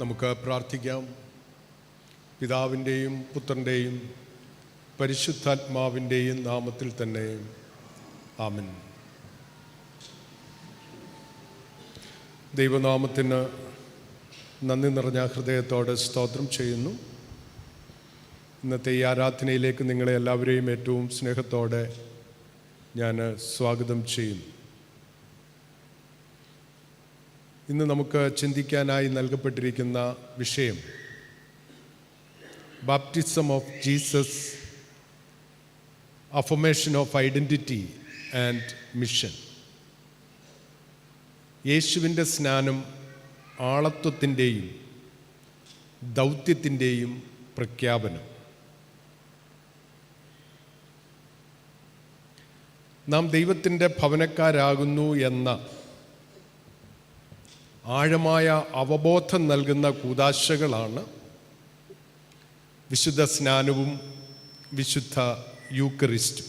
നമുക്ക് പ്രാർത്ഥിക്കാം. പിതാവിന്റെയും പുത്രന്റെയും പരിശുദ്ധാത്മാവിന്റെയും നാമത്തിൽ തന്നെ. ആമൻ. ദൈവനാമത്തിന് നന്ദി നിറഞ്ഞ ഹൃദയത്തോടെ സ്തോത്രം ചെയ്യുന്നു. ഇന്നത്തെ ഈ ആരാധനയിലേക്ക് നിങ്ങളെ എല്ലാവരെയും ഏറ്റവും സ്നേഹത്തോടെ ഞാൻ സ്വാഗതം ചെയ്യുന്നു ഇന്ന് നമുക്ക് ചിന്തിക്കാനായി നൽകപ്പെട്ടിരിക്കുന്ന വിഷയം baptism of Jesus affirmation of identity and mission യേശുവിന്റെ സ്നാനം ആളത്വത്തിന്റെയും ദൗത്യത്തിന്റെയും പ്രഖ്യാപനം. നാം ദൈവത്തിന്റെ ഭവനക്കാരാകുന്നു എന്ന ആഴമായ അവബോധം നൽകുന്ന കൂതാശകളാണ് വിശുദ്ധ സ്നാനവും വിശുദ്ധ യൂക്കറിസ്റ്റും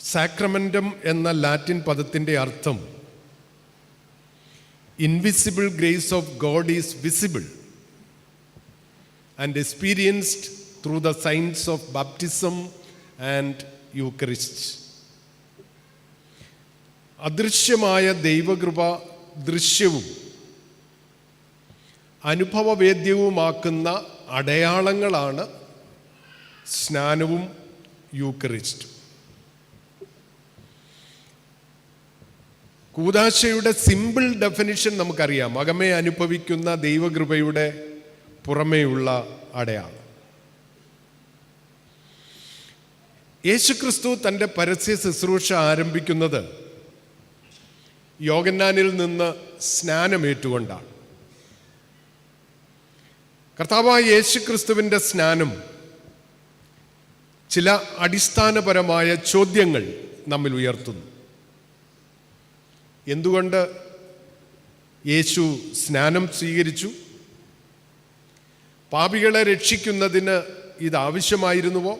സാക്രമെന്റം എന്ന ലാറ്റിൻ പദത്തിന്റെ അർത്ഥം invisible grace of God is visible and experienced through the signs of baptism and Eucharist അദൃശ്യമായ ദൈവകൃപ ദൃശ്യവും അനുഭവവേദ്യവുമാക്കുന്ന അടയാളങ്ങളാണ് സ്നാനവും യൂക്കറിസ്റ്റും കൂതാശയുടെ സിമ്പിൾ ഡെഫിനിഷൻ നമുക്കറിയാം. അകമേ അനുഭവിക്കുന്ന ദൈവകൃപയുടെ പുറമേയുള്ള അടയാളം. യേശുക്രിസ്തു തന്റെ പരസ്യ ശുശ്രൂഷ ആരംഭിക്കുന്നത് യോഗന്നാനിൽ നിന്ന് സ്നാനമേറ്റുകൊണ്ടാണ്. കർത്താവായ യേശു ക്രിസ്തുവിന്റെ സ്നാനം ചില അടിസ്ഥാനപരമായ ചോദ്യങ്ങൾ നമ്മിൽ ഉയർത്തുന്നു. എന്തുകൊണ്ട് യേശു സ്നാനം സ്വീകരിച്ചു? പാപികളെ രക്ഷിക്കുന്നതിന് ഇത് ആവശ്യമായിരുന്നുവോ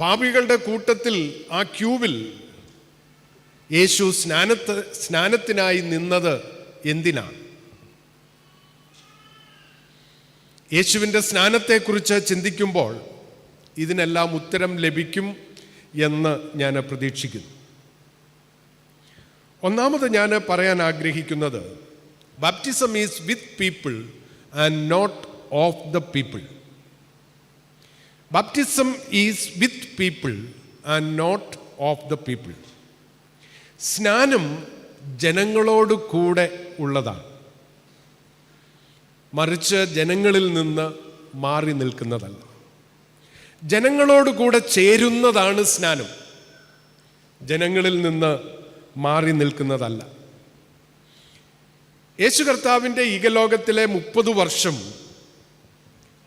പാപികളുടെ കൂട്ടത്തിൽ ആ ക്യൂവിൽ യേശു സ്നാനത്ത് സ്നാനത്തിനായി നിന്നത് എന്തിനാണ്? യേശുവിന്റെ സ്നാനത്തെക്കുറിച്ച് ചിന്തിക്കുമ്പോൾ ഇതിനെല്ലാം ഉത്തരം ലഭിക്കും എന്ന് ഞാൻ പ്രതീക്ഷിക്കുന്നു. ഒന്നാമത് ഞാൻ പറയാൻ ആഗ്രഹിക്കുന്നത് baptism is with people and not of the people baptism is with people and not of the people സ്നാനം ജനങ്ങളോട് കൂടെ ഉള്ളതാണ്. മറിച്ച് ജനങ്ങളിൽ നിന്ന് മാറി നിൽക്കുന്നതല്ല. ജനങ്ങളോട് കൂടെ ചേരുന്നതാണ് സ്നാനം. ജനങ്ങളിൽ നിന്ന് മാറി നിൽക്കുന്നതല്ല. യേശു കർത്താവിന്റെ ഈകലോകത്തിലെ മുപ്പത് വർഷം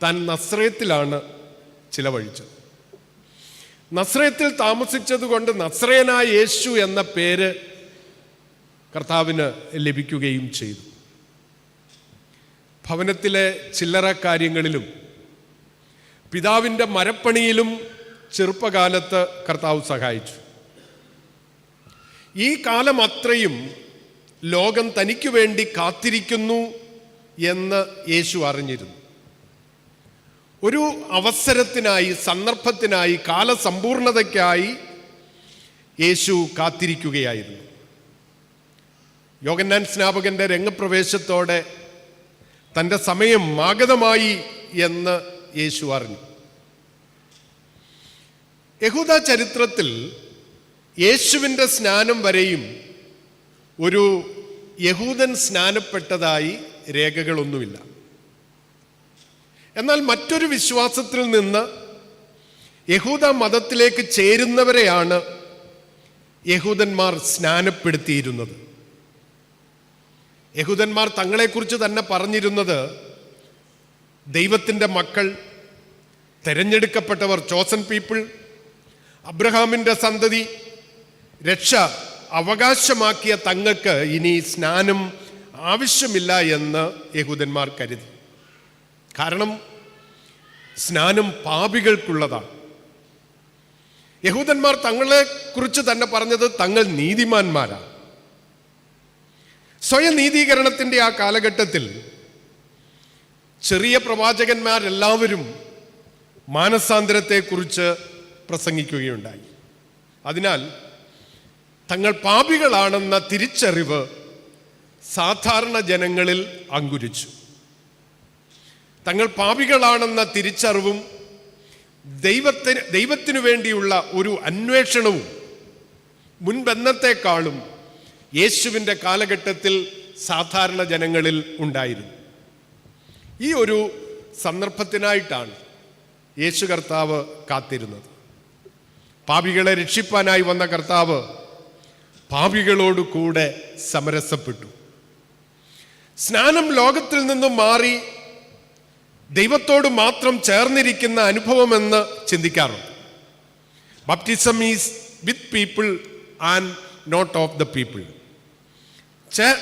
താൻ നസ്രയത്തിലാണ് ചിലവഴിച്ചത്. നസ്രയത്തിൽ താമസിച്ചതുകൊണ്ട് നസ്രയനായ യേശു എന്ന പേര് കർത്താവിന് ലഭിക്കുകയും ചെയ്തു. ഭവനത്തിലെ ചില്ലറ കാര്യങ്ങളിലും പിതാവിന്റെ മരപ്പണിയിലും ചെറുപ്പകാലത്ത് കർത്താവ് സഹായിച്ചു. ഈ കാലം അത്രയും ലോകം തനിക്കു വേണ്ടി കാത്തിരിക്കുന്നു എന്ന് യേശു അറിഞ്ഞിരുന്നു. ഒരു അവസരത്തിനായി സന്ദർഭത്തിനായി കാലസമ്പൂർണതയ്ക്കായി യേശു കാത്തിരിക്കുകയായിരുന്നു. യോഗന്നാൻ സ്നാപകന്റെ രംഗപ്രവേശത്തോടെ തന്റെ സമയം ആഗതമായി എന്ന് യേശു അറിഞ്ഞു. യഹൂദ ചരിത്രത്തിൽ യേശുവിന്റെ സ്നാനം വരെയും ഒരു യഹൂദൻ സ്നാനപ്പെട്ടതായി രേഖകളൊന്നുമില്ല. എന്നാൽ മറ്റൊരു വിശ്വാസത്തിൽ നിന്ന് യഹൂദ മതത്തിലേക്ക് ചേരുന്നവരെയാണ് യഹൂദന്മാർ സ്നാനപ്പെടുത്തിയിരുന്നത്. യഹൂദന്മാർ തങ്ങളെക്കുറിച്ച് തന്നെ പറഞ്ഞിരുന്നത് ദൈവത്തിന്റെ മക്കൾ തിരഞ്ഞെടുക്കപ്പെട്ടവർ ചോസൻ പീപ്പിൾ അബ്രഹാമിന്റെ സന്തതി രക്ഷ അവകാശമാക്കിയ തങ്ങൾക്ക് ഇനി സ്നാനം ആവശ്യമില്ല എന്ന് യഹൂദന്മാർ കരുതി. കാരണം സ്നാനം പാപികൾക്കുള്ളതാണ്. യഹൂദന്മാർ തങ്ങളെ കുറിച്ച് തന്നെ പറഞ്ഞത് തങ്ങൾ നീതിമാന്മാരാണ്. സ്വയം നീതീകരണത്തിന്റെ ആ കാലഘട്ടത്തിൽ ചെറിയ പ്രവാചകന്മാരെല്ലാവരും മാനസാന്തരത്തെക്കുറിച്ച് പ്രസംഗിക്കുകയുണ്ടായി. അതിനാൽ തങ്ങൾ പാപികളാണെന്ന തിരിച്ചറിവ് സാധാരണ ജനങ്ങളിൽ അങ്കുരിച്ചു. തങ്ങൾ പാപികളാണെന്ന തിരിച്ചറിവും ദൈവത്തിന് ദൈവത്തിനു വേണ്ടിയുള്ള ഒരു അന്വേഷണവും മുൻബന്ധത്തെക്കാളും യേശുവിന്റെ കാലഘട്ടത്തിൽ സാധാരണ ജനങ്ങളിൽ ഉണ്ടായിരുന്നു. ഈ ഒരു സന്ദർഭത്തിനായിട്ടാണ് യേശു കർത്താവ് കാത്തിരുന്നത്. പാപികളെ രക്ഷിപ്പാനായി വന്ന കർത്താവ് പാപികളോട് കൂടെ സമരസപ്പെട്ടു. സ്നാനം ലോകത്തിൽ നിന്നും മാറി ദൈവത്തോട് മാത്രം ചേർന്നിരിക്കുന്ന അനുഭവമെന്ന് ചിന്തിക്കാറുണ്ട്. Baptism is with people and not of the people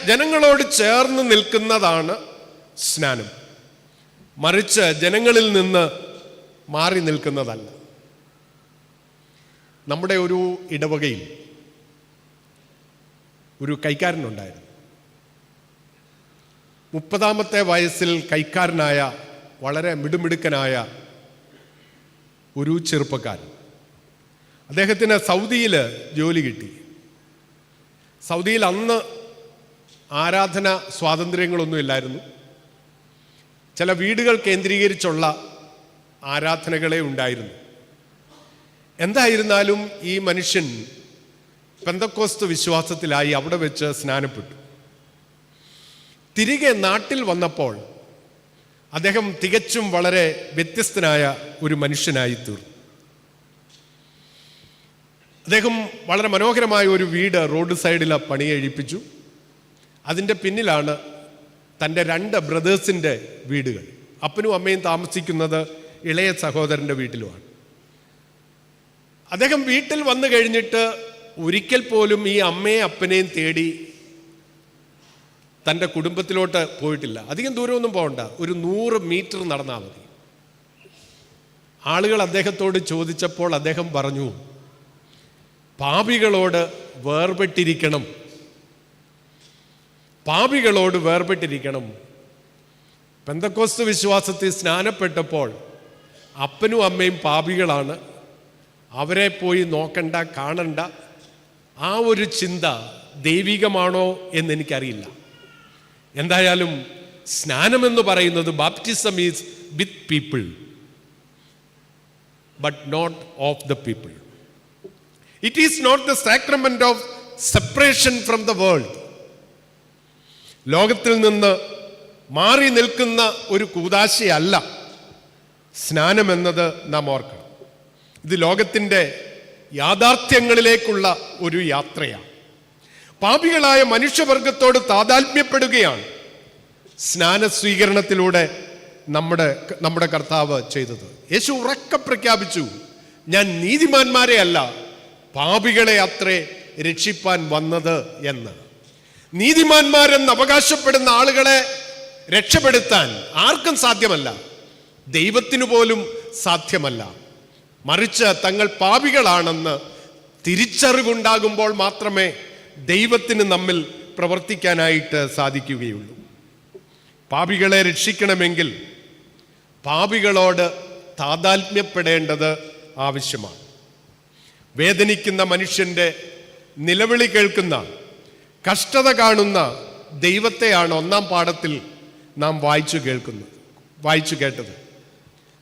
ജനങ്ങളോട് ചേർന്ന് നിൽക്കുന്നതാണ് സ്നാനം. മറിച്ച് ജനങ്ങളിൽ നിന്ന് മാറി നിൽക്കുന്നതല്ല. നമ്മുടെ ഒരു ഇടവകയിൽ ഒരു കൈക്കാരനുണ്ടായിരുന്നു. മുപ്പതാമത്തെ വയസ്സിൽ കൈക്കാരനായ വളരെ മിടുമിടുക്കനായ ഒരു ചെറുപ്പക്കാരൻ. അദ്ദേഹത്തിന് സൗദിയിൽ ജോലി കിട്ടി. സൗദിയിൽ അന്ന് ആരാധന സ്വാതന്ത്ര്യങ്ങളൊന്നും ഇല്ലായിരുന്നു. ചില വീടുകൾ കേന്ദ്രീകരിച്ചുള്ള ആരാധനകളെ ഉണ്ടായിരുന്നു. എന്തായിരുന്നാലും ഈ മനുഷ്യൻ പെന്തക്കോസ്തു വിശ്വാസത്തിലായി അവിടെ വെച്ച് സ്നാനപ്പെട്ടു. തിരികെ നാട്ടിൽ വന്നപ്പോൾ അദ്ദേഹം തികച്ചും വളരെ വ്യത്യസ്തനായ ഒരു മനുഷ്യനായി തീർന്നു അദ്ദേഹം വളരെ മനോഹരമായ ഒരു വീട് റോഡ് സൈഡിൽ പണി കഴിപ്പിച്ചു അതിന്റെ പിന്നിലാണ് തന്റെ രണ്ട് ബ്രദേഴ്സിന്റെ വീടുകൾ. അപ്പനും അമ്മയും താമസിക്കുന്നത് ഇളയ സഹോദരന്റെ വീട്ടിലുമാണ്. അദ്ദേഹം വീട്ടിൽ വന്നു കഴിഞ്ഞിട്ട് ഒരിക്കൽ പോലും ഈ അമ്മയെ അപ്പനെയും തേടി തന്റെ കുടുംബത്തിലോട്ട് പോയിട്ടില്ല. അധികം ദൂരമൊന്നും പോകണ്ട. ഒരു നൂറ് മീറ്റർ നടന്നാൽ മതി. ആളുകൾ അദ്ദേഹത്തോട് ചോദിച്ചപ്പോൾ അദ്ദേഹം പറഞ്ഞു പാപികളോട് വേർപെട്ടിരിക്കണം. പാപികളോട് വേർപെട്ടിരിക്കണം. പെന്തക്കോസ്തു വിശ്വാസത്തിൽ സ്നാനപ്പെട്ടപ്പോൾ അപ്പനും അമ്മയും പാപികളാണ്. അവരെ പോയി നോക്കണ്ട കാണണ്ട. ആ ഒരു ചിന്ത ദൈവികമാണോ എന്നെനിക്കറിയില്ല എന്തായാലും സ്നാനം എന്ന് പറയുന്നത് baptism is with people but not of the people it is not the sacrament of separation from the world ലോകത്തിൽ നിന്ന് മാറി നിൽക്കുന്ന ഒരു കൂതാശയല്ല സ്നാനം എന്നത് നാം ഓർക്കണം. ഇത് ലോകത്തിന്റെ യാഥാർത്ഥ്യങ്ങളിലേക്കുള്ള ഒരു യാത്രയാണ്. പാപികളായ മനുഷ്യവർഗത്തോട് താതാത്മ്യപ്പെടുകയാണ് സ്നാന സ്വീകരണത്തിലൂടെ നമ്മുടെ നമ്മുടെ കർത്താവ് ചെയ്തത്. യേശു ഉറക്ക പ്രഖ്യാപിച്ചു ഞാൻ നീതിമാന്മാരെ അല്ല പാപികളെ അത്രേ രക്ഷിപ്പാൻ വന്നത് എന്ന്. നീതിമാന്മാരെന്ന് അവകാശപ്പെടുന്ന ആളുകളെ രക്ഷപ്പെടുത്താൻ ആർക്കും സാധ്യമല്ല ദൈവത്തിനു പോലും സാധ്യമല്ല. മറിച്ച് തങ്ങൾ പാപികളാണെന്ന് തിരിച്ചറിവുണ്ടാകുമ്പോൾ മാത്രമേ ദൈവത്തിന് നമ്മിൽ പ്രവർത്തിക്കാനായിട്ട് സാധിക്കുകയുള്ളൂ. പാപികളെ രക്ഷിക്കണമെങ്കിൽ പാപികളോട് താതാത്മ്യപ്പെടേണ്ടത് ആവശ്യമാണ്. വേദനിക്കുന്ന മനുഷ്യന്റെ നിലവിളി കേൾക്കുന്ന കഷ്ടത കാണുന്ന ദൈവത്തെയാണ് ഒന്നാം പാഠത്തിൽ നാം വായിച്ചു കേൾക്കുന്നത് വായിച്ചു കേട്ടത്.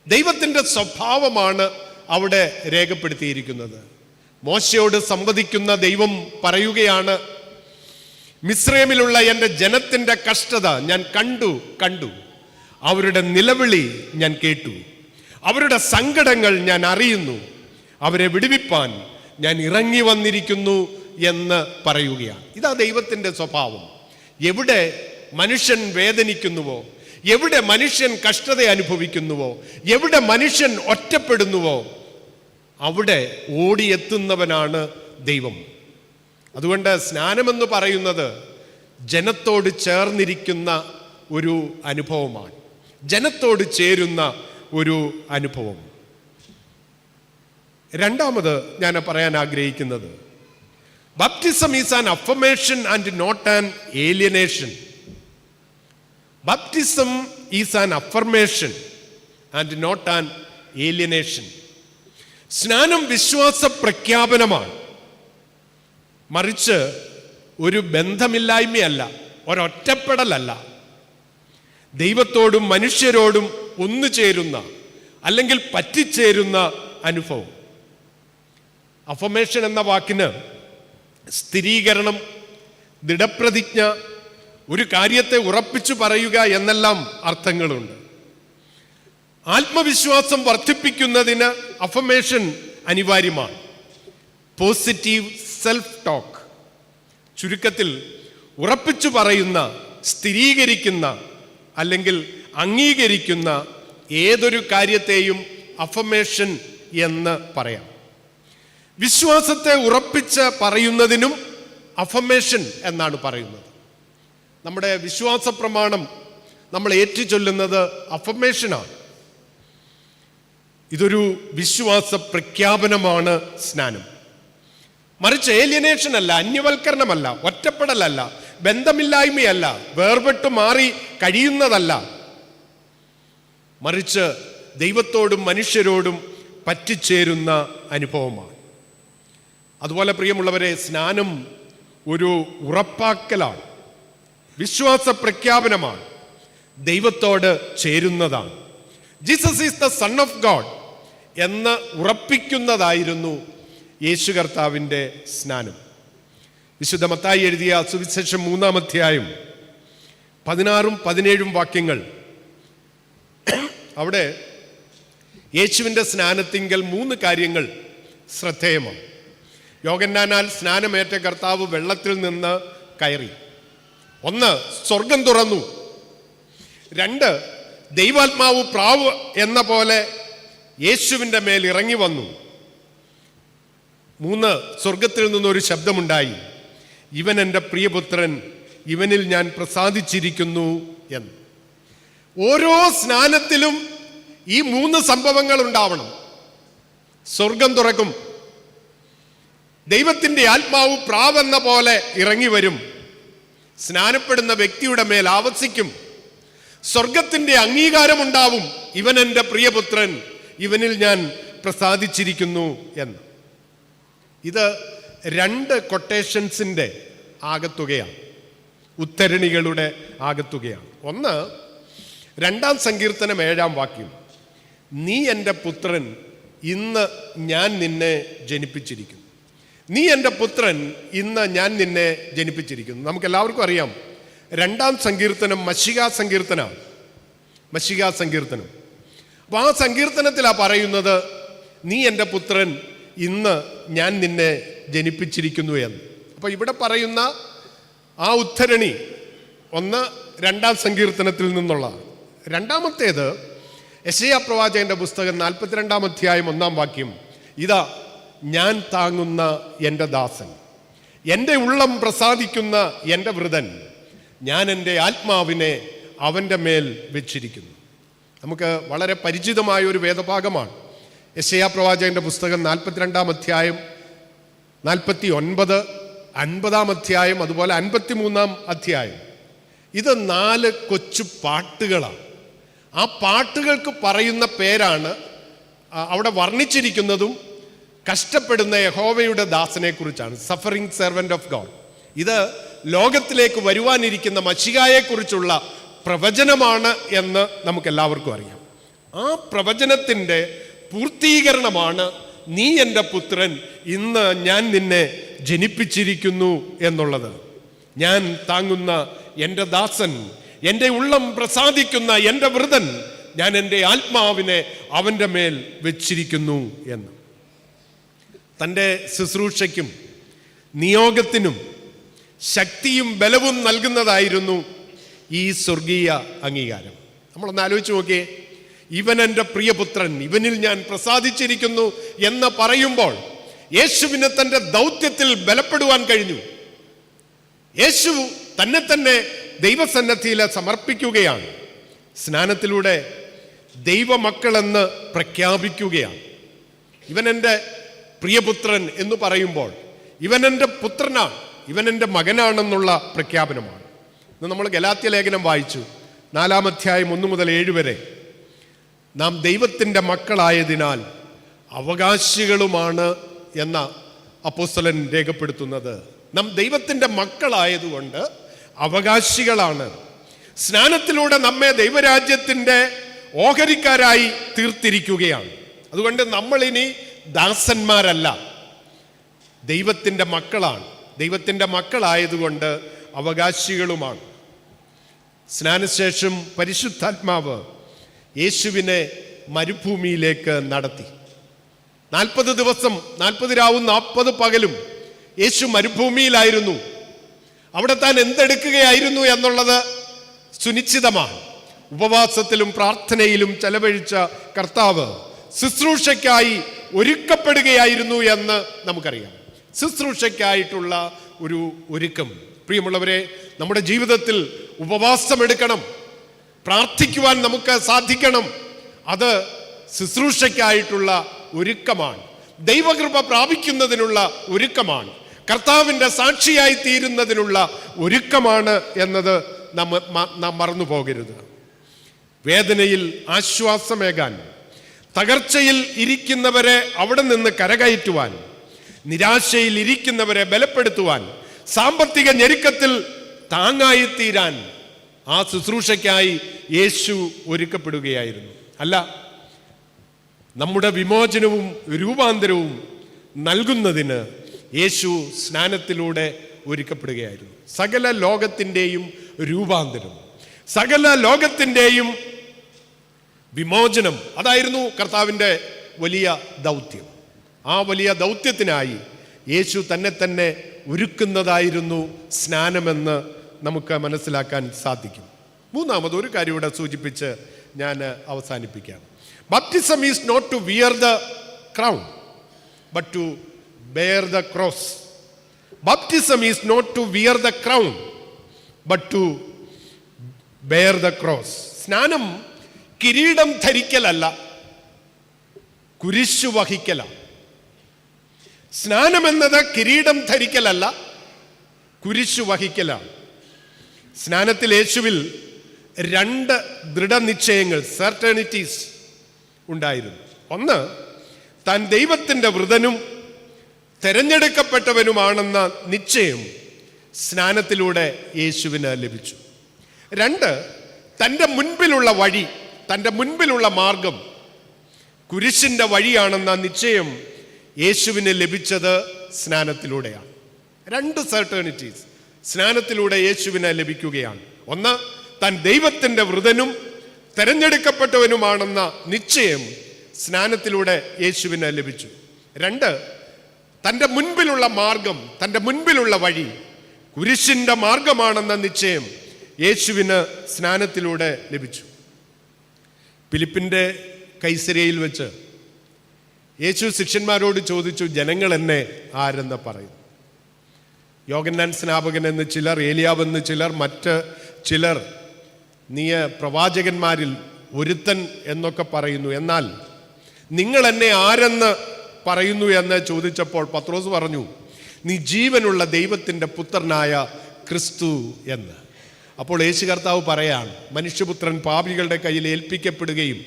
ദൈവത്തിന്റെ സ്വഭാവമാണ് അവിടെ രേഖപ്പെടുത്തിയിരിക്കുന്നത്. മോശയോട് സംവദിക്കുന്ന ദൈവം പറയുകയാണ് മിശ്രമിലുള്ള എന്റെ ജനത്തിന്റെ കഷ്ടത ഞാൻ കണ്ടു കണ്ടു. അവരുടെ നിലവിളി ഞാൻ കേട്ടു. അവരുടെ സങ്കടങ്ങൾ ഞാൻ അറിയുന്നു. അവരെ വിടുവിപ്പാൻ ഞാൻ ഇറങ്ങി വന്നിരിക്കുന്നു എന്ന് പറയുകയാണ്. ഇതാ ദൈവത്തിന്റെ സ്വഭാവം. എവിടെ മനുഷ്യൻ വേദനിക്കുന്നുവോ എവിടെ മനുഷ്യൻ കഷ്ടത അനുഭവിക്കുന്നുവോ എവിടെ മനുഷ്യൻ ഒറ്റപ്പെടുന്നുവോ അവിടെ ഓടിയെത്തുന്നവനാണ് ദൈവം. അതുകൊണ്ട് സ്നാനമെന്ന് പറയുന്നത് ജനത്തോട് ചേർന്നിരിക്കുന്ന ഒരു അനുഭവമാണ്. ജനത്തോട് ചേരുന്ന ഒരു അനുഭവം. രണ്ടാമത് ഞാൻ പറയാൻ ആഗ്രഹിക്കുന്നത്. Baptism is an affirmation and not an alienation baptism is an affirmation and not an alienation. സ്നാനം വിശ്വാസ പ്രഖ്യാപനമാണ്. മറിച്ച് ഒരു ബന്ധമില്ലായ്മയല്ല ഒരൊറ്റപ്പെടലല്ല. ദൈവത്തോടും മനുഷ്യരോടും ഒന്നു ചേരുന്ന അല്ലെങ്കിൽ പറ്റിച്ചേരുന്ന അനുഭവം. അഫമേഷൻ എന്ന വാക്കിന് സ്ഥിരീകരണം ദൃഢപ്രതിജ്ഞ ഒരു കാര്യത്തെ ഉറപ്പിച്ചു പറയുക എന്നെല്ലാം അർത്ഥങ്ങളുണ്ട്. ആത്മവിശ്വാസം വർദ്ധിപ്പിക്കുന്നതിന് അഫമേഷൻ അനിവാര്യമാണ്. പോസിറ്റീവ് സെൽഫ് ടോക്ക് ചുരുക്കത്തിൽ ഉറപ്പിച്ചു പറയുന്ന സ്ഥിരീകരിക്കുന്ന അല്ലെങ്കിൽ അംഗീകരിക്കുന്ന ഏതൊരു കാര്യത്തെയും അഫമേഷൻ എന്ന് പറയാം. വിശ്വാസത്തെ ഉറപ്പിച്ച് പറയുന്നതിനും അഫമേഷൻ എന്നാണ് പറയുന്നത്. നമ്മുടെ വിശ്വാസ പ്രമാണം നമ്മൾ ഏറ്റുചൊല്ലുന്നത് അഫമേഷനാണ് ഇതൊരു വിശ്വാസ പ്രഖ്യാപനമാണ് സ്നാനം. മറിച്ച് ഏലിയനേഷൻ അല്ല അന്യവൽക്കരണമല്ല ഒറ്റപ്പെടലല്ല ബന്ധമില്ലായ്മയല്ല വേർപെട്ടു മാറി കഴിയുന്നതല്ല. മറിച്ച് ദൈവത്തോടും മനുഷ്യരോടും പറ്റിച്ചേരുന്ന അനുഭവമാണ്. അതുപോലെ പ്രിയമുള്ളവരെ സ്നാനം ഒരു ഉറപ്പാക്കലാണ് വിശ്വാസ പ്രഖ്യാപനമാണ് ദൈവത്തോട് ചേരുന്നതാണ്. Jesus is the son of God എന്ന് ഉറപ്പിക്കുന്നതായിരുന്നു യേശു കർത്താവിന്റെ സ്നാനം. വിശുദ്ധ മത്തായി എഴുതിയ സുവിശേഷം മൂന്നാം അധ്യായം പതിനാറും പതിനേഴും വാക്യങ്ങൾ. അവിടെ യേശുവിന്റെ സ്നാനത്തിങ്കൽ മൂന്ന് കാര്യങ്ങൾ ശ്രദ്ധേയമാണ്. യോഗന്നാനാൽ സ്നാനമേറ്റ കർത്താവ് വെള്ളത്തിൽ നിന്ന് കയറി. ഒന്ന് സ്വർഗം തുറന്നു. രണ്ട് ദൈവാത്മാവ് പ്രാവ് എന്ന പോലെ യേശുവിന്റെ മേൽ ഇറങ്ങി വന്നു. മൂന്ന് സ്വർഗത്തിൽ നിന്നൊരു ശബ്ദമുണ്ടായി. ഇവൻ എന്റെ പ്രിയപുത്രൻ ഇവനിൽ ഞാൻ പ്രസാദിച്ചിരിക്കുന്നു എന്ന്. ഓരോ സ്നാനത്തിലും ഈ മൂന്ന് സംഭവങ്ങൾ ഉണ്ടാവണം. സ്വർഗം തുറക്കും. ദൈവത്തിന്റെ ആത്മാവ് പ്രാവെന്ന പോലെ ഇറങ്ങി വരും. സ്നാനപ്പെടുന്ന വ്യക്തിയുടെ മേൽ ആവസിക്കും. സ്വർഗത്തിന്റെ അംഗീകാരമുണ്ടാവും. ഇവൻ എന്റെ പ്രിയപുത്രൻ ഇവനിൽ ഞാൻ പ്രസാദിച്ചിരിക്കുന്നു എന്ന്. ഇത് രണ്ട് കൊട്ടേഷൻസിന്റെ ആകത്തുകയാണ്. ഉത്തരണികളുടെ ആകത്തുകയാണ്. ഒന്ന് രണ്ടാം സങ്കീർത്തനം ഏഴാം വാക്യം. നീ എന്റെ പുത്രൻ ഇന്ന് ഞാൻ നിന്നെ ജനിപ്പിച്ചിരിക്കുന്നു. നീ എന്റെ പുത്രൻ ഇന്ന് ഞാൻ നിന്നെ ജനിപ്പിച്ചിരിക്കുന്നു. നമുക്ക് എല്ലാവർക്കും അറിയാം. രണ്ടാം സങ്കീർത്തനം മഷികാ സങ്കീർത്തനമാണ് മഷികാ സങ്കീർത്തനം. അപ്പൊ ആ സങ്കീർത്തനത്തിലാ പറയുന്നത് നീ എന്റെ പുത്രൻ ഇന്ന് ഞാൻ നിന്നെ ജനിപ്പിച്ചിരിക്കുന്നു എന്ന്. അപ്പോൾ ഇവിടെ പറയുന്ന ആ ഉദ്ധരണി ഒന്ന് രണ്ടാം സങ്കീർത്തനത്തിൽ നിന്നുള്ള രണ്ടാമത്തേത് യശയ പ്രവാചകന്റെ പുസ്തകം നാൽപ്പത്തിരണ്ടാം അധ്യായം ഒന്നാം വാക്യം ഇതാ ഞാൻ താങ്ങുന്ന എന്റെ ദാസൻ എന്റെ ഉള്ളം പ്രസാദിക്കുന്ന എന്റെ വൃതൻ ഞാൻ എന്റെ ആത്മാവിനെ അവന്റെ മേൽ വെച്ചിരിക്കുന്നു. നമുക്ക് വളരെ പരിചിതമായ ഒരു വേദഭാഗമാണ്. യശയാ പ്രവാചകന്റെ പുസ്തകം നാൽപ്പത്തിരണ്ടാം അധ്യായം നാൽപ്പത്തി ഒൻപത് അൻപതാം അധ്യായം അതുപോലെ അൻപത്തി മൂന്നാം അധ്യായം. ഇത് നാല് കൊച്ചു പാട്ടുകളാണ്. ആ പാട്ടുകൾക്ക് പറയുന്ന പേരാണ് അവിടെ വർണിച്ചിരിക്കുന്നതും കഷ്ടപ്പെടുന്ന യഹോവയുടെ ദാസനെ കുറിച്ചാണ് സഫറിങ് സെർവന്റ് ഓഫ് ഗോഡ് ഇത് ലോകത്തിലേക്ക് വരുവാനിരിക്കുന്ന മഷികായെക്കുറിച്ചുള്ള പ്രവചനമാണ് എന്ന് നമുക്ക് എല്ലാവർക്കും അറിയാം. ആ പ്രവചനത്തിന്റെ പൂർത്തീകരണമാണ് നീ എന്റെ പുത്രൻ ഇന്ന് ഞാൻ നിന്നെ ജനിപ്പിച്ചിരിക്കുന്നു എന്നുള്ളത്. ഞാൻ താങ്ങുന്ന എന്റെ ദാസൻ എന്റെ ഉള്ളം പ്രസാദിക്കുന്ന എന്റെ വൃതൻ ഞാൻ എന്റെ ആത്മാവിനെ അവന്റെ മേൽ വെച്ചിരിക്കുന്നു എന്ന്. തന്റെ ശുശ്രൂഷയ്ക്കും നിയോഗത്തിനും ശക്തിയും ബലവും നൽകുന്നതായിരുന്നു ഈ സ്വർഗീയ അംഗീകാരം. നമ്മളൊന്ന് ആലോചിച്ച് നോക്കിയേ. ഇവൻ എന്റെ പ്രിയപുത്രൻ ഇവനിൽ ഞാൻ പ്രസാദിച്ചിരിക്കുന്നു എന്ന് പറയുമ്പോൾ യേശുവിനെ തന്റെ ദൗത്യത്തിൽ ബലപ്പെടുവാൻ കഴിഞ്ഞു. യേശു തന്നെ തന്നെ ദൈവസന്നദ്ധിയിൽ സമർപ്പിക്കുകയാണ്. സ്നാനത്തിലൂടെ ദൈവമക്കളെന്ന് പ്രഖ്യാപിക്കുകയാണ്. ഇവൻ എന്റെ പ്രിയപുത്രൻ എന്ന് പറയുമ്പോൾ ഇവൻ എന്റെ പുത്രനാണ് ഇവൻ എന്റെ മകനാണെന്നുള്ള പ്രഖ്യാപനമാണ്. ഇന്ന് നമ്മൾ ഗലാത്യ ലേഖനം വായിച്ചു. നാലാമധ്യായം ഒന്ന് മുതൽ ഏഴ് വരെ. നാം ദൈവത്തിന്റെ മക്കളായതിനാൽ അവകാശികളുമാണ് എന്ന അപ്പോസ്തലൻ രേഖപ്പെടുത്തുന്നത്. നാം ദൈവത്തിന്റെ മക്കളായതുകൊണ്ട് അവകാശികളാണ്. സ്നാനത്തിലൂടെ നമ്മെ ദൈവരാജ്യത്തിന്റെ ഓഹരിക്കാരായി തീർത്തിരിക്കുകയാണ്. അതുകൊണ്ട് നമ്മളിനി ദാസന്മാരല്ല. ദൈവത്തിന്റെ മക്കളാണ്. ദൈവത്തിന്റെ മക്കളായതുകൊണ്ട് അവകാശികളുമാണ്. സ്നാനശേഷം പരിശുദ്ധാത്മാവ് യേശുവിനെ മരുഭൂമിയിലേക്ക് നടത്തി. നാൽപ്പത് ദിവസം നാൽപ്പത് രാവും നാൽപ്പത് പകലും യേശു മരുഭൂമിയിലായിരുന്നു. അവിടെ താൻ എന്തെടുക്കുകയായിരുന്നു എന്നുള്ളത് സുനിശ്ചിതമാണ്. ഉപവാസത്തിലും പ്രാർത്ഥനയിലും ചെലവഴിച്ച കർത്താവ് ശുശ്രൂഷയ്ക്കായി ഒരുക്കപ്പെടുകയായിരുന്നു എന്ന് നമുക്കറിയാം. ശുശ്രൂഷയ്ക്കായിട്ടുള്ള ഒരു ഒരുക്കം. പ്രിയമുള്ളവരെ നമ്മുടെ ജീവിതത്തിൽ ഉപവാസം എടുക്കണം പ്രാർത്ഥിക്കുവാൻ നമുക്ക് സാധിക്കണം. അത് ശുശ്രൂഷയ്ക്കായിട്ടുള്ള ഒരുക്കമാണ്. ദൈവകൃപ പ്രാപിക്കുന്നതിനുള്ള ഒരുക്കമാണ്. കർത്താവിന്റെ സാക്ഷിയായി തീരുന്നതിനുള്ള ഒരുക്കമാണ് എന്നത് നാം മറന്നു പോകരുത്. വേദനയിൽ ആശ്വാസമേകാൻ തകർച്ചയിൽ ഇരിക്കുന്നവരെ അവിടെ നിന്ന് കരകയറ്റുവാൻ നിരാശയിൽ ഇരിക്കുന്നവരെ ബലപ്പെടുത്തുവാൻ സാമ്പത്തിക ഞെരുക്കത്തിൽ താങ്ങായി തീരാൻ ആ ശുശ്രൂഷയ്ക്കായി യേശു ഒരുക്കപ്പെടുകയായിരുന്നു. അല്ല നമ്മുടെ വിമോചനവും രൂപാന്തരവും നൽകുന്നതിന് യേശു സ്നാനത്തിലൂടെ ഒരുക്കപ്പെടുകയായിരുന്നു. സകല ലോകത്തിന്റെയും രൂപാന്തരം സകല ലോകത്തിന്റെയും വിമോചനം. അതായിരുന്നു കർത്താവിന്റെ വലിയ ദൗത്യം. ആ വലിയ ദൗത്യത്തിനായി യേശു തന്നെ തന്നെ ഒരുക്കുന്നതായിരുന്നു സ്നാനമെന്ന് നമുക്ക് മനസ്സിലാക്കാൻ സാധിക്കും. മൂന്നാമത് ഒരു കാര്യം ഇവിടെ സൂചിപ്പിച്ച് ഞാൻ അവസാനിപ്പിക്കാം. Baptism is not to wear the crown but to bear the cross baptism is not to wear the crown but to bear the cross സ്നാനം കിരീടം ധരിക്കലല്ല കുരിശു വഹിക്കലാണ്. സ്നാനം എന്നത് കിരീടം ധരിക്കലല്ല കുരിശു വഹിക്കലാണ്. സ്നാനത്തിൽ യേശുവിൽ രണ്ട് ദൃഢനിശ്ചയങ്ങൾ സർട്ടേണിറ്റീസ് ഉണ്ടായിരുന്നു. ഒന്ന് താൻ ദൈവത്തിന്റെ വൃതനും തെരഞ്ഞെടുക്കപ്പെട്ടവനുമാണെന്ന നിശ്ചയം സ്നാനത്തിലൂടെ യേശുവിന് ലഭിച്ചു. രണ്ട് തന്റെ മുൻപിലുള്ള വഴി തന്റെ മുൻപിലുള്ള മാർഗം കുരിശിന്റെ വഴിയാണെന്ന നിശ്ചയം യേശുവിന് ലഭിച്ചത് സ്നാനത്തിലൂടെയാണ്. രണ്ട് സർട്ടേണിറ്റീസ് സ്നാനത്തിലൂടെ യേശുവിന് ലഭിക്കുകയാണ്. ഒന്ന് താൻ ദൈവത്തിന്റെ വൃതനും തെരഞ്ഞെടുക്കപ്പെട്ടവനുമാണെന്ന നിശ്ചയം സ്നാനത്തിലൂടെ യേശുവിന് ലഭിച്ചു. രണ്ട് തന്റെ മുൻപിലുള്ള മാർഗം തന്റെ മുൻപിലുള്ള വഴി കുരിശിന്റെ മാർഗമാണെന്ന നിശ്ചയം യേശുവിന് സ്നാനത്തിലൂടെ ലഭിച്ചു. ഫിലിപ്പിന്റെ കൈസരയിൽ വെച്ച് യേശു ശിഷ്യന്മാരോട് ചോദിച്ചു ജനങ്ങൾ എന്നെ ആരെന്ന് പറയും? യോഗന്നാൻ സ്നാപകൻ എന്ന് ചിലർ ഏലിയാവെന്ന് ചിലർ മറ്റ് ചിലർ നീയ പ്രവാചകന്മാരിൽ ഒരുത്തൻ എന്നൊക്കെ പറയുന്നു. എന്നാൽ നിങ്ങൾ എന്നെ ആരെന്ന് പറയുന്നു? എന്ന് ചോദിച്ചപ്പോൾ പത്രോസ് പറഞ്ഞു നീ ജീവനുള്ള ദൈവത്തിന്റെ പുത്രനായ ക്രിസ്തു എന്ന്. അപ്പോൾ യേശു കർത്താവ് പറയാണ് മനുഷ്യപുത്രൻ പാപികളുടെ കയ്യിൽ ഏൽപ്പിക്കപ്പെടുകയും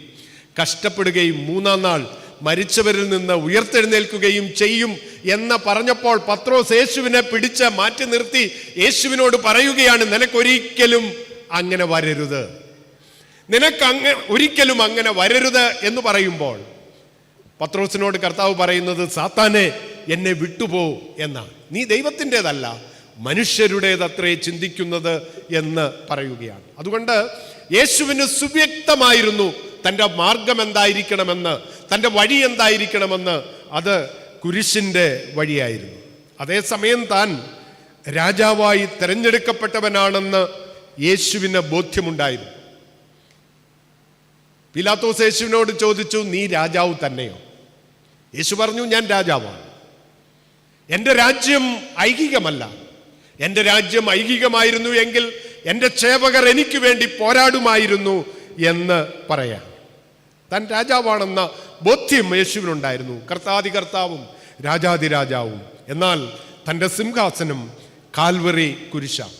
കഷ്ടപ്പെടുകയും മൂന്നാം നാൾ മരിച്ചവരിൽ നിന്ന് ഉയർത്തെഴുന്നേൽക്കുകയും ചെയ്യും എന്ന് പറഞ്ഞപ്പോൾ പത്രോസ് യേശുവിനെ പിടിച്ച് മാറ്റി നിർത്തി യേശുവിനോട് പറയുകയാണ് നിനക്കൊരിക്കലും അങ്ങനെ വരരുത്. നിനക്ക് അങ്ങ ഒരിക്കലും അങ്ങനെ വരരുത് എന്ന് പറയുമ്പോൾ പത്രോസിനോട് കർത്താവ് പറയുന്നത് സാത്താനെ എന്നെ വിട്ടുപോ എന്നാണ്. നീ ദൈവത്തിന്റെതല്ല മനുഷ്യരുടേതത്രേ ചിന്തിക്കുന്നത് എന്ന് പറയുകയാണ്. അതുകൊണ്ട് യേശുവിന് സുവ്യക്തമായിരുന്നു തന്റെ മാർഗം എന്തായിരിക്കണമെന്ന്. തന്റെ വഴി എന്തായിരിക്കണമെന്ന് അത് കുരിശിന്റെ വഴിയായിരുന്നു. അതേസമയം താൻ രാജാവായി തിരഞ്ഞെടുക്കപ്പെട്ടവനാണെന്ന് യേശുവിന് ബോധ്യമുണ്ടായിരുന്നു. പിലാത്തോസ് യേശുവിനോട് ചോദിച്ചു നീ രാജാവ് തന്നെയോ? യേശു പറഞ്ഞു ഞാൻ രാജാവാണ്. എന്റെ രാജ്യം ഐകികമല്ല എന്റെ രാജ്യം ഐകികമായിരുന്നു എങ്കിൽ എന്റെ സേവകർ എനിക്ക് വേണ്ടി പോരാടുമായിരുന്നു എന്ന് പറയാം. താൻ രാജാവാണെന്ന ബോധ്യം യേശുവിനുണ്ടായിരുന്നു. കർത്താതി കർത്താവും രാജാതിരാജാവും എന്നാൽ തന്റെ സിംഹാസനം കാൽവറി കുരിശാണ്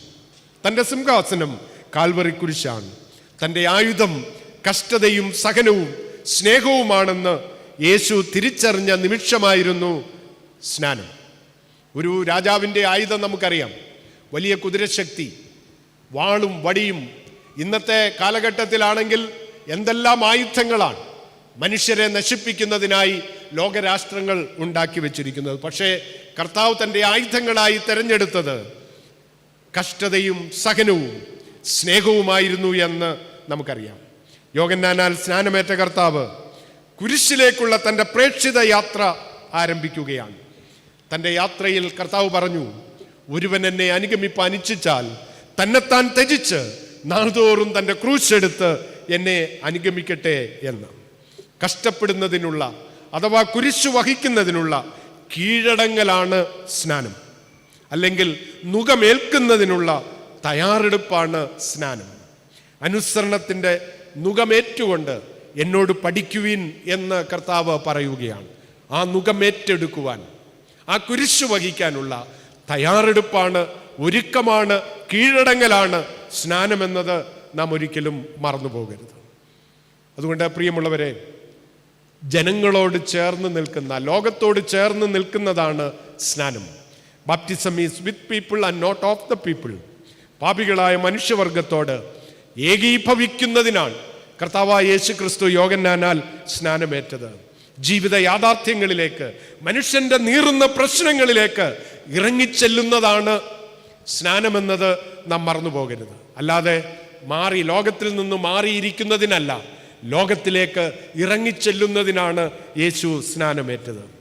തന്റെ സിംഹാസനം കാൽവറി കുരിശാണ്. തന്റെ ആയുധം കഷ്ടതയും സഹനവും സ്നേഹവുമാണെന്ന് യേശു തിരിച്ചറിഞ്ഞ നിമിഷമായിരുന്നു സ്നാനം. ഒരു രാജാവിന്റെ ആയുധം നമുക്കറിയാം. വലിയ കുതിരശക്തി വാളും വടിയും ഇന്നത്തെ കാലഘട്ടത്തിലാണെങ്കിൽ എന്തെല്ലാം ആയുധങ്ങളാണ് മനുഷ്യരെ നശിപ്പിക്കുന്നതിനായി ലോകരാഷ്ട്രങ്ങൾ ഉണ്ടാക്കി വെച്ചിരിക്കുന്നത്. പക്ഷേ കർത്താവ് തന്റെ ആയുധങ്ങളായി തിരഞ്ഞെടുത്തത് കഷ്ടതയും സഹനവും സ്നേഹവുമായിരുന്നു എന്ന് നമുക്കറിയാം. യോഗന്നാനാൽ സ്നാനമേറ്റ കർത്താവ് കുരിശിലേക്കുള്ള തന്റെ പ്രേക്ഷിത യാത്ര ആരംഭിക്കുകയാണ്. തന്റെ യാത്രയിൽ കർത്താവ് പറഞ്ഞു ഒരുവൻ എന്നെ അനുഗമിപ്പാൻ ഇച്ഛിച്ചാൽ തന്നെത്താൻ ത്യജിച്ച് നാൾതോറും തന്റെ ക്രൂശ് എടുത്ത് എന്നെ അനുഗമിക്കട്ടെ എന്ന്. കഷ്ടപ്പെടുന്നതിനുള്ള അഥവാ കുരിശു വഹിക്കുന്നതിനുള്ള കീഴടങ്ങലാണ് സ്നാനം. അല്ലെങ്കിൽ നുകമേൽക്കുന്നതിനുള്ള തയ്യാറെടുപ്പാണ് സ്നാനം. അനുസരണത്തിന്റെ നുകമേറ്റുകൊണ്ട് എന്നോട് പഠിക്കുവിൻ എന്ന് കർത്താവ് പറയുകയാണ്. ആ നുകമേറ്റെടുക്കുവാൻ ആ കുരിശു വഹിക്കാനുള്ള തയ്യാറെടുപ്പാണ് ഒരുക്കമാണ് കീഴടങ്ങലാണ് സ്നാനമെന്നത് നാം ഒരിക്കലും മറന്നു പോകരുത്. അതുകൊണ്ട് പ്രിയമുള്ളവരെ ജനങ്ങളോട് ചേർന്ന് നിൽക്കുന്ന ലോകത്തോട് ചേർന്ന് നിൽക്കുന്നതാണ് സ്നാനം. Baptism is with people and not of the people പാപികളായ മനുഷ്യവർഗത്തോട് ഏകീഭവിക്കുന്നതിനാണ് കർത്താവായ യേശു ക്രിസ്തു യോഗന്നാനാൽ സ്നാനമേറ്റത്. ജീവിത യാഥാർത്ഥ്യങ്ങളിലേക്ക് മനുഷ്യന്റെ നീറുന്ന പ്രശ്നങ്ങളിലേക്ക് ഇറങ്ങിച്ചെല്ലുന്നതാണ് സ്നാനമെന്നത് നാം മറന്നു പോകരുത്. അല്ലാതെ മാറി ലോകത്തിൽ നിന്ന് മാറിയിരിക്കുന്നതിനല്ല ലോകത്തിലേക്ക് ഇറങ്ങിച്ചെല്ലുന്നതിനാണ് യേശു സ്നാനമേറ്റത്.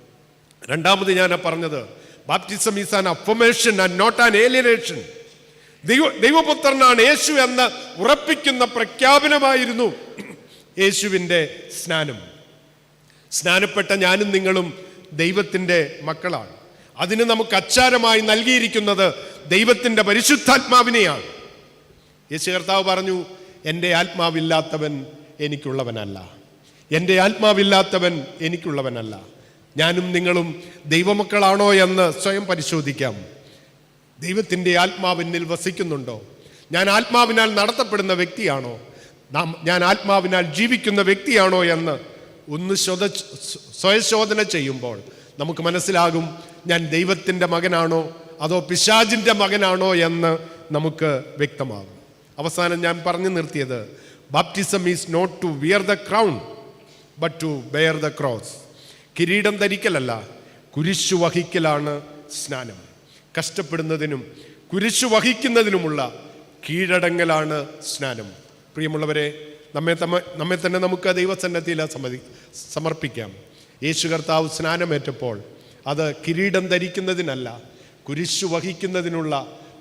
രണ്ടാമത് ഞാൻ പറഞ്ഞത് baptism is an affirmation and not an alienation ദൈവ ദൈവപുത്രനാണ് യേശു എന്ന് ഉറപ്പിക്കുന്ന പ്രഖ്യാപനമായിരുന്നു യേശുവിന്റെ സ്നാനം. സ്നാനപ്പെട്ട ഞാനും നിങ്ങളും ദൈവത്തിന്റെ മക്കളാണ്. അതിന് നമുക്ക് അച്ചാരമായി നൽകിയിരിക്കുന്നത് ദൈവത്തിന്റെ പരിശുദ്ധാത്മാവിനെയാണ്. യേശു കർത്താവ് പറഞ്ഞു എന്റെ ആത്മാവില്ലാത്തവൻ എനിക്കുള്ളവനല്ല. എന്റെ ആത്മാവില്ലാത്തവൻ എനിക്കുള്ളവനല്ല. ഞാനും നിങ്ങളും ദൈവമക്കളാണോ എന്ന് സ്വയം പരിശോധിക്കാം. ദൈവത്തിന്റെ ആത്മാവിനിൽ വസിക്കുന്നുണ്ടോ? ഞാൻ ആത്മാവിനാൽ നടത്തപ്പെടുന്ന വ്യക്തിയാണോ? നാം ഞാൻ ആത്മാവിനാൽ ജീവിക്കുന്ന വ്യക്തിയാണോ എന്ന് ഒന്ന് ശോധ സ്വയശോധന ചെയ്യുമ്പോൾ നമുക്ക് മനസ്സിലാകും ഞാൻ ദൈവത്തിന്റെ മകനാണോ അതോ പിശാജിന്റെ മകനാണോ എന്ന് നമുക്ക് വ്യക്തമാകും. അവസാനം ഞാൻ പറഞ്ഞു നിർത്തിയത് baptism is not to wear the crown but to bear the cross കിരീടം ധരിക്കലല്ല കുരിശു വഹിക്കലാണ് സ്നാനം. കഷ്ടപ്പെടുന്നതിനും കുരിശു വഹിക്കുന്നതിനുമുള്ള കീഴടങ്ങലാണ് സ്നാനം. പ്രിയമുള്ളവരെ നമ്മെ തമ്മ നമ്മെ തന്നെ നമുക്ക് ദൈവസന്നദ്ധിയിൽ സമ്മതി സമർപ്പിക്കാം. യേശു കർത്താവ് സ്നാനമേറ്റപ്പോൾ അത് കിരീടം ധരിക്കുന്നതിനല്ല കുരിശു വഹിക്കുന്നതിനുള്ള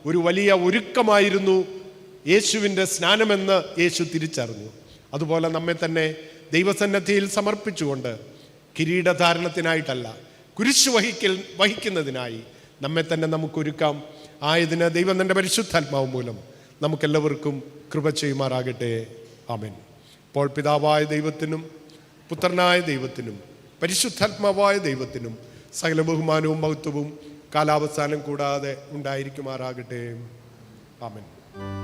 ഒരു വലിയ ഒരുക്കമായിരുന്നു യേശുവിന്റെ സ്നാനമെന്ന് യേശു തിരിച്ചറിഞ്ഞു. അതുപോലെ നമ്മെ തന്നെ ദൈവസന്നദ്ധിയിൽ സമർപ്പിച്ചുകൊണ്ട് കിരീടധാരണത്തിനായിട്ടല്ല കുരിശു വഹിക്കൽ വഹിക്കുന്നതിനായി നമ്മെ തന്നെ നമുക്കൊരുക്കാം ആയതിന് ദൈവം തന്റെ പരിശുദ്ധാത്മാവ് മൂലം നമുക്കെല്ലാവർക്കും കൃപ ചെയ്യുമാറാകട്ടെ. ആമേൻ. ഇപ്പോൾ പിതാവായ ദൈവത്തിനും പുത്രനായ ദൈവത്തിനും പരിശുദ്ധാത്മാവായ ദൈവത്തിനും സകല ബഹുമാനവും മഹത്വവും കാലാവസാനം കൂടാതെ ഉണ്ടായിരിക്കുമാറാകട്ടെ. ആമേൻ.